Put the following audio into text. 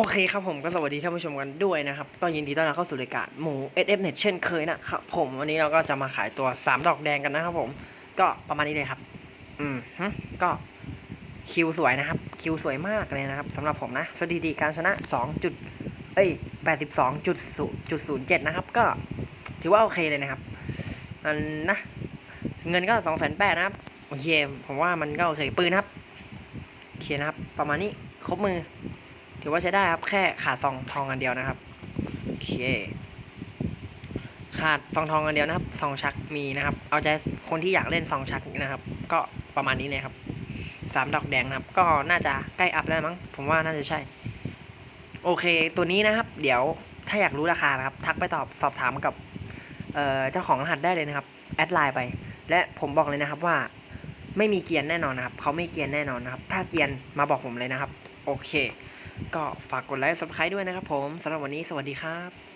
อเคครับผมก็สวัสดีท่านผู้ชมกันด้วยนะครับก็ยินดีต้อนรับเข้าสู่รายการหมู SF Net เช่นเคยนะครับผมวันนี้เราก็จะมาขายตัว 3 ดอกแดงกันนะครับผม ก็ประมาณนี้เลยครับ อืมฮก็คิวสวยนะครับ คิวสวยมากเลยนะครับสำหรับผมนะสถิติการชนะ 2 จุด เอ้ย82จุดจุด07 นะครับ ก็ถือว่าโอเคเลยนะครับอันนะ เงินก็2 8 0 0 0นะครับโอเคผมว่ามันก็โอเคปืนครับโอเคนะครับ ประมาณนี้ครบมือ ถือว่าใช้ได้ครับ แค่ขาดซองทองอันเดียวนะครับ โอเค ขาดซองทองอันเดียวนะครับ ซองชักมีนะครับ เอาใจคนที่อยากเล่นซองชักนะครับ ก็ประมาณนี้เลยครับสามดอกแดงนะครับ ก็น่าจะใกล้อัพแล้วมั้ง ผมว่าน่าจะใช่ โอเค ตัวนี้นะครับ เดี๋ยวถ้าอยากรู้ราคานะครับ ทักไปตอบสอบถามกับเจ้าของรหัสได้เลยนะครับ แอดไลน์ไป และผมบอกเลยนะครับว่าไม่มีเกียร์แน่นอนนะครับ เขาไม่เกียร์แน่นอนนะครับ ถ้าเกียร์มาบอกผมเลยนะครับ โอเค ก็ฝากกดไลค์ซับสไครต์ด้วยนะครับผมสำหรับวันนี้สวัสดีครับ